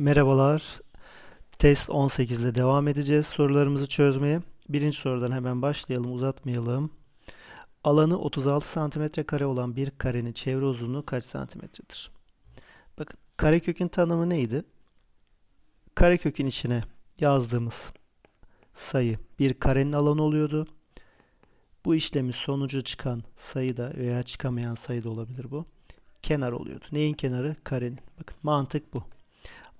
Merhabalar. Test 18 ile devam edeceğiz sorularımızı çözmeye. Birinci sorudan hemen başlayalım, uzatmayalım. Alanı 36 santimetre kare olan bir karenin çevre uzunluğu kaç santimetredir? Bakın karekökün tanımı neydi? Karekökün içine yazdığımız sayı bir karenin alanı oluyordu. Bu işlemin sonucu çıkan sayı da veya çıkamayan sayı da olabilir bu. Kenar oluyordu. Neyin kenarı? Karenin. Bakın mantık bu.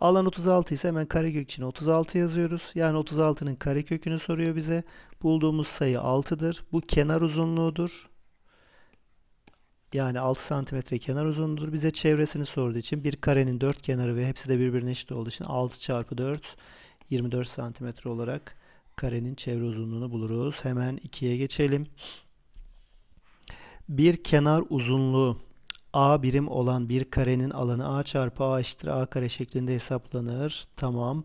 Alan 36 ise hemen karekök için 36 yazıyoruz. Yani 36'nın karekökünü soruyor bize. Bulduğumuz sayı 6'dır. Bu kenar uzunluğudur. Yani 6 santimetre kenar uzunluğudur. Bize çevresini sorduğu için bir karenin dört kenarı ve hepsi de birbirine eşit olduğu için 6 çarpı 4 24 santimetre olarak karenin çevre uzunluğunu buluruz. Hemen 2'ye geçelim. Bir kenar uzunluğu A birim olan bir karenin alanı A çarpı A eşittir A kare şeklinde hesaplanır. Tamam.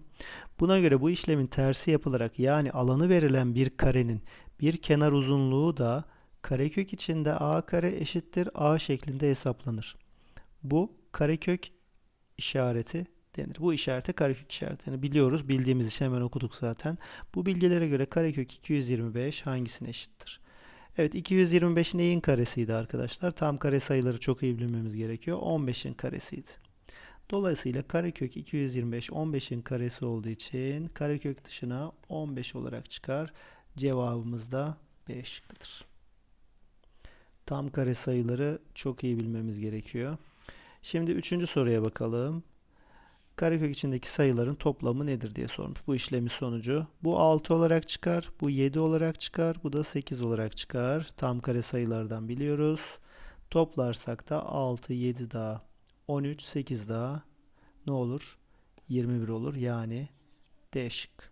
Buna göre bu işlemin tersi yapılarak yani alanı verilen bir karenin bir kenar uzunluğu da karekök içinde A kare eşittir A şeklinde hesaplanır. Bu karekök işareti denir. Bu işarete karekök işaretini biliyoruz. Bildiğimiz için hemen okuduk zaten. Bu bilgilere göre karekök 225 hangisine eşittir? Evet 225 neyin karesiydi arkadaşlar? Tam kare sayıları çok iyi bilmemiz gerekiyor. 15'in karesiydi. Dolayısıyla karekök 225 15'in karesi olduğu için karekök dışına 15 olarak çıkar. Cevabımız da B şıkkıdır. Tam kare sayıları çok iyi bilmemiz gerekiyor. Şimdi üçüncü soruya bakalım. Karekök içindeki sayıların toplamı nedir diye sormuş. Bu işlemin sonucu. Bu 6 olarak çıkar. Bu 7 olarak çıkar. Bu da 8 olarak çıkar. Tam kare sayılardan biliyoruz. Toplarsak da 6, 7 daha 13, 8 daha ne olur? 21 olur. Yani D şık.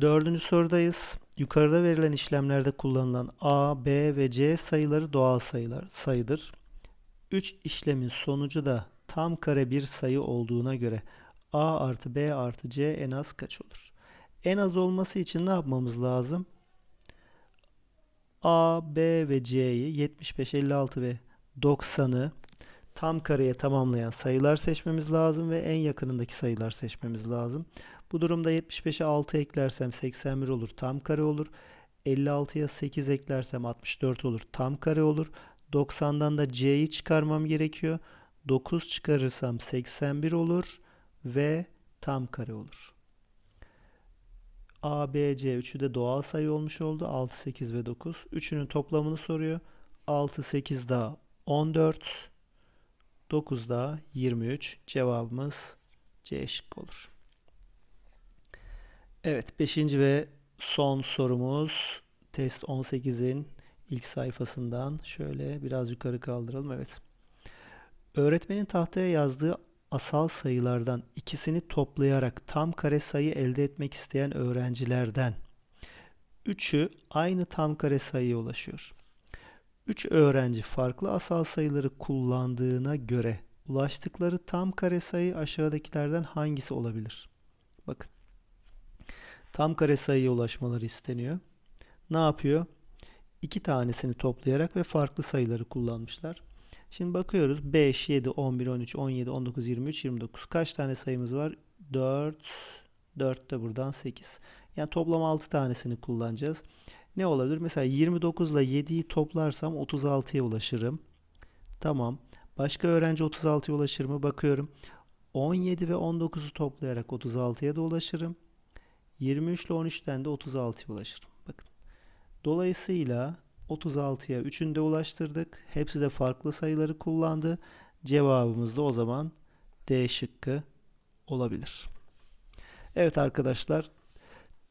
Dördüncü sorudayız. Yukarıda verilen işlemlerde kullanılan A, B ve C sayıları doğal sayılar sayıdır. 3 işlemin sonucu da tam kare bir sayı olduğuna göre A artı B artı C en az kaç olur? En az olması için ne yapmamız lazım? A, B ve C'yi 75, 56 ve 90'ı tam kareye tamamlayan sayılar seçmemiz lazım ve en yakınındaki sayılar seçmemiz lazım. Bu durumda 75'e 6 eklersem 81 olur, tam kare olur. 56'ya 8 eklersem 64 olur, tam kare olur. 90'dan da C'yi çıkarmam gerekiyor. 9 çıkarırsam 81 olur ve tam kare olur. A, B, C üçü de doğal sayı olmuş oldu. 6, 8 ve 9. Üçünün toplamını soruyor. 6, 8 daha 14. 9 daha 23. Cevabımız C şık olur. Evet 5. ve son sorumuz test 18'in ilk sayfasından şöyle biraz yukarı kaldıralım. Evet. Öğretmenin tahtaya yazdığı asal sayılardan ikisini toplayarak tam kare sayı elde etmek isteyen öğrencilerden üçü aynı tam kare sayıya ulaşıyor. Üç öğrenci farklı asal sayıları kullandığına göre ulaştıkları tam kare sayı aşağıdakilerden hangisi olabilir? Bakın. Tam kare sayıya ulaşmaları isteniyor. Ne yapıyor? İki tanesini toplayarak ve farklı sayıları kullanmışlar. Şimdi bakıyoruz 5, 7, 11, 13, 17, 19, 23, 29. Kaç tane sayımız var? 4, 4 de buradan 8. Yani toplam 6 tanesini kullanacağız. Ne olabilir? Mesela 29 ile 7'yi toplarsam 36'ya ulaşırım. Tamam. Başka öğrenci 36'ya ulaşır mı? Bakıyorum. 17 ve 19'u toplayarak 36'ya da ulaşırım. 23 ile 13'ten de 36'ya ulaşırım. Dolayısıyla 36'ya 3'ünü de ulaştırdık. Hepsi de farklı sayıları kullandı. Cevabımız da o zaman D şıkkı olabilir. Evet arkadaşlar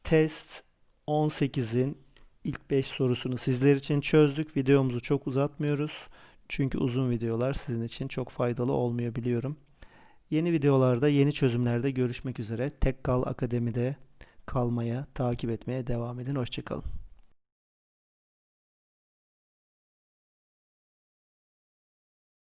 test 18'in ilk 5 sorusunu sizler için çözdük. Videomuzu çok uzatmıyoruz. Çünkü uzun videolar sizin için çok faydalı olmuyor biliyorum. Yeni videolarda, yeni çözümlerde görüşmek üzere. Tek Kal Akademi'de kalmaya, takip etmeye devam edin. Hoşçakalın.